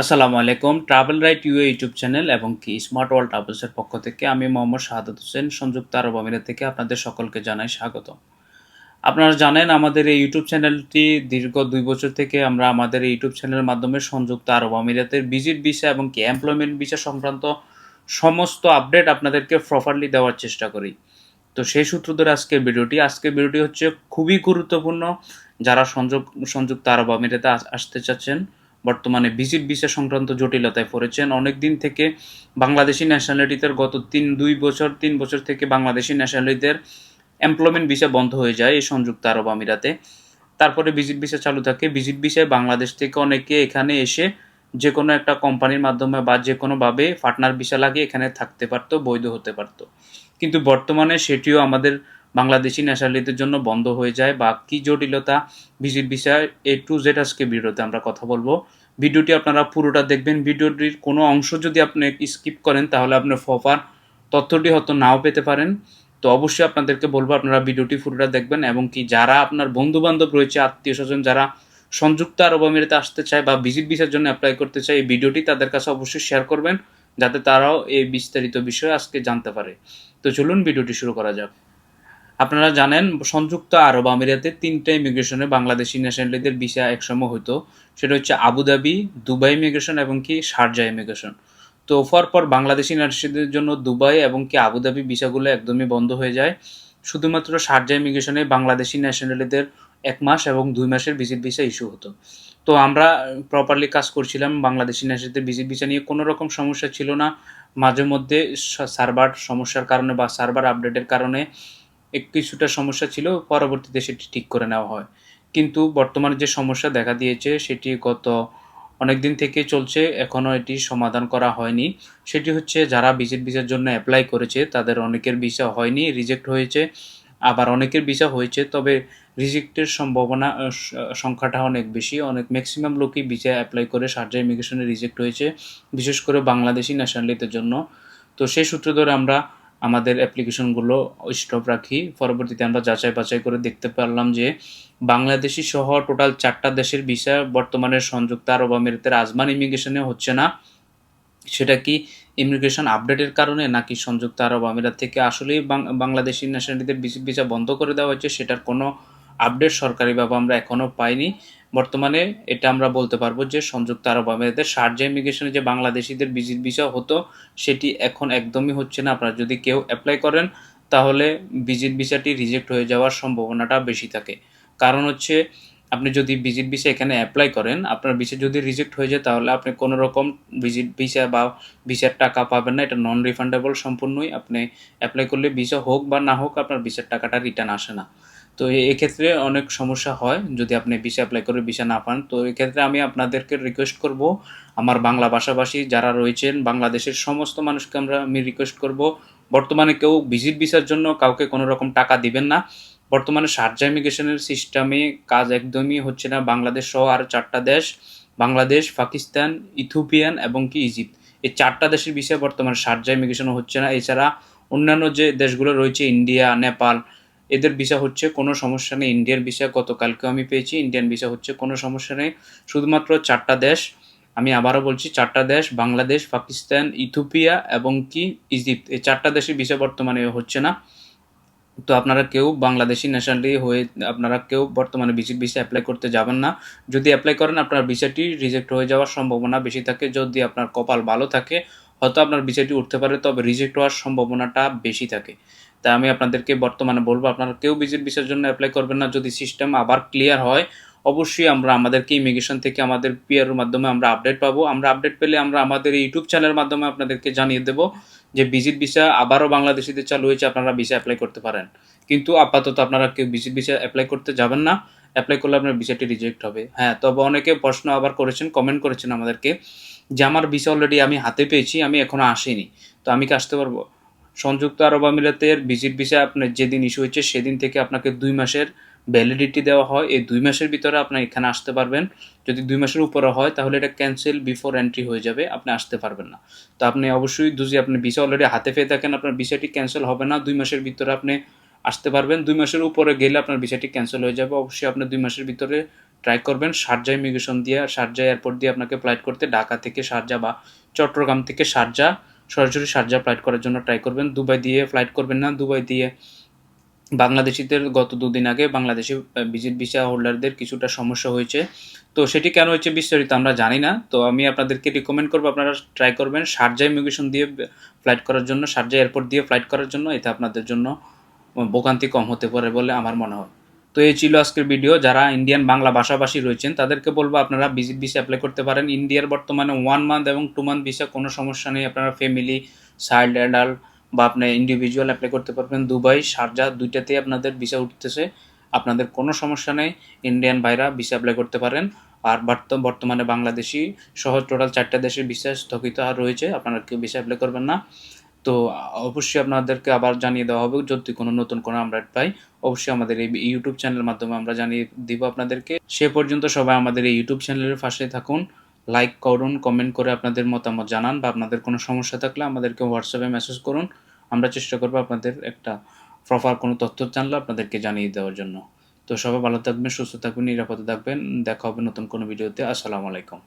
আসসালামু আলাইকুম। Travel right you YouTube channel এবং কি স্মার্ট ওয়ার্ল্ড ট্রাভেলসের পক্ষ থেকে আমি মোহাম্মদ শাহাদত হোসেন, সংযুক্ত আরব আমিরাত থেকে আপনাদের সকলকে জানাই স্বাগত। আপনারা জানেন আমাদের এই ইউটিউব চ্যানেলটি দীর্ঘ দুই বছর থেকে আমরা আমাদের এই ইউটিউব চ্যানেলের মাধ্যমে সংযুক্ত আরব আমিরাতের ভিজিট ভিসা এবং কি এমপ্লয়মেন্ট ভিসা সংক্রান্ত সমস্ত আপডেট আপনাদেরকে প্রপারলি দেওয়ার চেষ্টা করি। তো সেই সূত্র ধরে আজকের ভিডিওটি আজকের ভিডিওটি হচ্ছে খুবই গুরুত্বপূর্ণ। যারা সংযোগ সংযুক্ত আরব আমিরাতে আস- আসতে চাচ্ছেন বর্তমানে ভিজিট ভিসা সংক্রান্ত জটিলতায় পড়েছেন। অনেক দিন থেকে বাংলাদেশি ন্যাশনালিটিদের গত তিন, দুই বছর, তিন বছর থেকে বাংলাদেশি ন্যাশনালিটিদের এমপ্লয়মেন্ট ভিসা বন্ধ হয়ে যায় এই সংযুক্ত আরব আমিরাতে। তারপরে ভিজিট ভিসা চালু থাকে। ভিজিট ভিসায় বাংলাদেশ থেকে অনেকে এখানে এসে যে কোনো একটা কোম্পানির মাধ্যমে বা যে কোনোভাবে পার্টনার ভিসা লাগিয়ে এখানে থাকতে পারতো, বৈধ হতে পারতো। কিন্তু বর্তমানে সেটিও আমাদের বাংলাদেশি ন্যাশনালিটির জন্য বন্ধ হয়ে যায় বা কি জটিলতা visit visa A to Z আজকে ভিডিওতে আমরা কথা বলব। ভিডিওটি আপনারা পুরোটা দেখবেন। ভিডিওটির কোনো অংশ যদি আপনি স্কিপ করেন, তাহলে আপনি ফফার তথ্যটি হয়তো নাও পেতে পারেন। তো অবশ্যই আপনাদেরকে বলব, আপনারা ভিডিওটি পুরোটা দেখবেন এবং কি যারা আপনার বন্ধু বান্ধব রয়েছে আত্মীয় স্বজন যারা সংযুক্ত আরব আমিরাতে আসতে চায় বা ভিজিট ভিসার জন্য অ্যাপ্লাই করতে চায়, এই ভিডিওটি তাদের কাছে অবশ্যই শেয়ার করবেন, যাতে তারাও এই বিস্তারিত বিষয়ে আজকে জানতে পারে। তো চলুন ভিডিওটি শুরু করা যাক। আপনারা জানেন, সংযুক্ত আরব আমিরাতে তিনটা ইমিগ্রেশনে বাংলাদেশি ন্যাশনালিদের ভিসা একসময় হতো সেটা হচ্ছে আবুধাবি দুবাই ইমিগ্রেশন এবং কি শারজা ইমিগ্রেশন। তো ওফার পর বাংলাদেশি ন্যাশনালিদের জন্য দুবাই এবং কি আবুধাবি ভিসাগুলো একদমই বন্ধ হয়ে যায়। শুধুমাত্র শারজা ইমিগ্রেশনে বাংলাদেশি ন্যাশনালিদের এক মাস এবং দুই মাসের ভিজিট ভিসা ইস্যু হতো। তো আমরা প্রপারলি কাজ করছিলাম, বাংলাদেশি ন্যাশনালিদের ভিজিট ভিসা নিয়ে কোনো রকম সমস্যা ছিল না। মাঝে মধ্যে সার্ভার সমস্যার কারণে বা সার্ভার আপডেটের কারণে কিছুটা সমস্যা ছিল, পরবর্তীতে সেটি ঠিক করে নেওয়া হয়। কিন্তু বর্তমানে যে সমস্যা দেখা দিয়েছে, সেটি গত অনেক দিন থেকে চলছে, এখনও এটি সমাধান করা হয়নি। সেটি হচ্ছে, যারা ভিজিট ভিসার জন্য অ্যাপ্লাই করেছে, তাদের অনেকের ভিসা হয়নি রিজেক্ট হয়েছে, আবার অনেকের ভিসা হয়েছে, তবে রিজেক্টের সম্ভাবনা সংখ্যাটা অনেক বেশি। অনেক ম্যাক্সিমাম লোকই ভিসা অ্যাপ্লাই করে সার্জা ইমিগ্রেশনে রিজেক্ট হয়েছে, বিশেষ করে বাংলাদেশি ন্যাশনালিটির জন্য। তো সেই সূত্র ধরে আমরা আমাদের অ্যাপ্লিকেশনগুলো স্টপ রাখি। পরবর্তীতে আমরা যাচাই বাছাই করে দেখতে পারলাম যে বাংলাদেশি সহ টোটাল চারটা দেশের ভিসা বর্তমানে সংযুক্ত আরব আমিরাতের আজমান ইমিগ্রেশনে হচ্ছে না। সেটা কি ইমিগ্রেশন আপডেটের কারণে নাকি সংযুক্ত আরব আমিরাত থেকে আসলেই বাংলাদেশি ন্যাশনালিদের ভিসা বন্ধ করে দেওয়া হয়েছে? সেটার কোনো আপডেট সরকারিভাবে আমরা এখনও পাইনি। বর্তমানে এটা আমরা বলতে পারব যে সংযুক্ত আরব আমিরাতের শারজা ইমিগ্রেশনে যে বাংলাদেশিদের ভিজিট ভিসা হতো, সেটি এখন একদমই হচ্ছে না। আপনারা যদি কেউ অ্যাপ্লাই করেন, তাহলে ভিজিট ভিসাটি রিজেক্ট হয়ে যাওয়ার সম্ভাবনাটা বেশি থাকে। কারণ হচ্ছে, আপনি যদি ভিজিট ভিসা এখানে অ্যাপ্লাই করেন, আপনার ভিসা যদি রিজেক্ট হয়ে যায়, তাহলে আপনি কোনো রকম ভিজিট ভিসা বা ভিসার টাকা পাবেন না। এটা নন রিফান্ডেবল সম্পূর্ণই। আপনি অ্যাপ্লাই করলে ভিসা হোক বা না হোক, আপনার ভিসার টাকাটা রিটার্ন আসে না। তো এক্ষেত্রে অনেক সমস্যা হয় যদি আপনি ভিসা অ্যাপ্লাই করে ভিসা না পান। তো এক্ষেত্রে আমি আপনাদেরকে রিকোয়েস্ট করব, আমার বাংলা ভাষাভাষী যারা রয়েছেন, বাংলাদেশের সমস্ত মানুষকে আমরা, আমি রিকোয়েস্ট করব, বর্তমানে কেউ ভিজিট ভিসার জন্য কাউকে কোনো রকম টাকা দিবেন না। বর্তমানে সার্জা ইমিগ্রেশনের সিস্টেমে কাজ একদমই হচ্ছে না। বাংলাদেশ সহ আর চারটা দেশ, বাংলাদেশ, পাকিস্তান, ইথিওপিয়ান এবং কি ইজিপ্ট এই চারটা দেশের বিষয়ে বর্তমানে সার্জা ইমিগ্রেশনও হচ্ছে না। এছাড়া অন্যান্য যে দেশগুলো রয়েছে, ইন্ডিয়া, নেপাল এদের ভিসা হচ্ছে কোনো সমস্যা নেই। ইন্ডিয়ার ভিসা গতকালকেও আমি পেয়েছি ইন্ডিয়ান ভিসা হচ্ছে কোনো সমস্যা নেই। শুধুমাত্র চারটা দেশ, আমি আবারও বলছি চারটা দেশ, বাংলাদেশ, পাকিস্তান, ইথিওপিয়া এবং কি ইজিপ্ট এই চারটা দেশের ভিসা বর্তমানে হচ্ছে না। তো আপনারা কেউ বাংলাদেশি ন্যাশনালিটি হয়ে, আপনারা কেউ বর্তমানে ভিজিট ভিসা অ্যাপ্লাই করতে যাবেন না। যদি অ্যাপ্লাই করেন, আপনার ভিসাটি রিজেক্ট হয়ে যাওয়ার সম্ভাবনা বেশি থাকে। যদি আপনার কপাল ভালো থাকে, হয়তো আপনার ভিসাটি উঠতে পারে, তবে রিজেক্ট হওয়ার সম্ভাবনাটা বেশি থাকে। তাই আমি আপনাদেরকে বর্তমানে বলব, আপনারা কেউ ভিজিট ভিসার জন্য অ্যাপ্লাই করবেন না। যদি সিস্টেম আবার ক্লিয়ার হয়, অবশ্যই আমরা আমাদেরকে ইমিগ্রেশন থেকে আমাদের পিআর মাধ্যমে আমরা আপডেট পাবো। আমরা আপডেট পেলে আমরা আমাদের ইউটিউব চ্যানেলের মাধ্যমে আপনাদেরকে জানিয়ে দেবো যে ভিজিট ভিসা আবারও বাংলাদেশিদের চালু হয়েছে, আপনারা ভিসা অ্যাপ্লাই করতে পারেন। কিন্তু আপাতত আপনারা কেউ ভিজিট ভিসা অ্যাপ্লাই করতে যাবেন না। অ্যাপ্লাই করলে আপনার ভিসাটি রিজেক্ট হবে। হ্যাঁ তবে অনেকে প্রশ্ন আবার করেছেন কমেন্ট করেছেন আমাদেরকে যে আমার ভিসা অলরেডি আমি হাতে পেয়েছি, আমি এখনও আসিনি। তো আমি কি আসতে পারব? সংযুক্ত আরব আমিরাতের ভিজিট ভিসা আপনার যেদিন ইস্যু হয়েছে, সেদিন থেকে আপনাকে দুই মাসের ভ্যালিডিটি দেওয়া হয়। এই দুই মাসের ভিতরে আপনি এখানে আসতে পারবেন। যদি দুই মাসের উপরে হয়, তাহলে এটা ক্যান্সেল বিফোর এন্ট্রি হয়ে যাবে। আপনি আসতে পারবেন না। তো আপনি অবশ্যই যদি আপনি ভিসা অলরেডি হাতে পেয়ে থাকেন, আপনার ভিসাটি ক্যান্সেল হবে না। দুই মাসের ভিতরে আপনি আসতে পারবেন। দুই মাসের উপরে গেলে আপনার ভিসাটি ক্যান্সেল হয়ে যাবে। অবশ্যই আপনি দুই মাসের ভিতরে ট্রাই করবেন। শারজা ইমিগ্রেশন দিয়ে, শারজা এয়ারপোর্ট দিয়ে আপনাকে ফ্লাইট করতে ঢাকা থেকে শারজা বা চট্টগ্রাম থেকে শারজা সরাসরি শারজা ফ্লাইট করার জন্য ট্রাই করবেন। দুবাই দিয়ে ফ্লাইট করবেন না। দুবাই দিয়ে বাংলাদেশিদের গত দুদিন আগে বাংলাদেশি ভিজিট ভিসা হোল্ডারদের কিছুটা সমস্যা হয়েছে। তো সেটি কেন হয়েছে বিস্তারিত আমরা জানি না। তো আমি আপনাদেরকে রিকমেন্ড করব, আপনারা ট্রাই করবেন শারজা ইমিগ্রেশন দিয়ে ফ্লাইট করার জন্য শারজা এয়ারপোর্ট দিয়ে ফ্লাইট করার জন্য। এতে আপনাদের জন্য ভোগান্তি কম হতে পারে বলে আমার মনে হয়। তো এই ছিল আজকের ভিডিও যারা ইন্ডিয়ান বাংলা ভাষাভাষী রয়েছেন, তাদেরকে বলব আপনারা ভিজিট ভিসা অ্যাপ্লাই করতে পারেন। ইন্ডিয়ার বর্তমানে ওয়ান মান্থ এবং টু মান্থ ভিসা কোনো সমস্যা নেই। আপনারা ফ্যামিলি চাইল্ড অ্যাডাল্ট বা আপনার ইন্ডিভিজুয়াল অ্যাপ্লাই করতে পারবেন। দুবাই শারজা দুইটাতেই আপনাদের ভিসা উঠতেছে। আপনাদের কোনো সমস্যা নেই। ইন্ডিয়ান ভাইরা ভিসা অ্যাপ্লাই করতে পারেন। আর বর্ত- বর্তমানে বাংলাদেশি সহ টোটাল চারটা দেশের ভিসা স্থগিত আর রয়েছে। আপনারা কেউ ভিসা অ্যাপ্লাই করবেন না। তো অবশ্যই আপনাদেরকে আবার জানিয়ে দেওয়া হবে, যদি কোনো নতুন কোনো আপডেট পাই, অবশ্যই আমাদের এই ইউটিউব চ্যানেলের মাধ্যমে আমরা জানিয়ে দিব আপনাদেরকে। সে পর্যন্ত সবাই আমাদের এই ইউটিউব চ্যানেলের পাশে থাকুন লাইক করুন কমেন্ট করে আপনাদের মতামত জানান বা আপনাদের কোনো সমস্যা থাকলে আমাদেরকে হোয়াটসঅ্যাপে মেসেজ করুন। আমরা চেষ্টা করব আপনাদের একটা প্রপার কোনো তথ্য জানলে আপনাদেরকে জানিয়ে দেওয়ার জন্য। তো সবাই ভালো থাকবেন, সুস্থ থাকবেন, নিরাপদে থাকবেন। দেখা হবে নতুন কোনো ভিডিওতে আসসালামু আলাইকুম।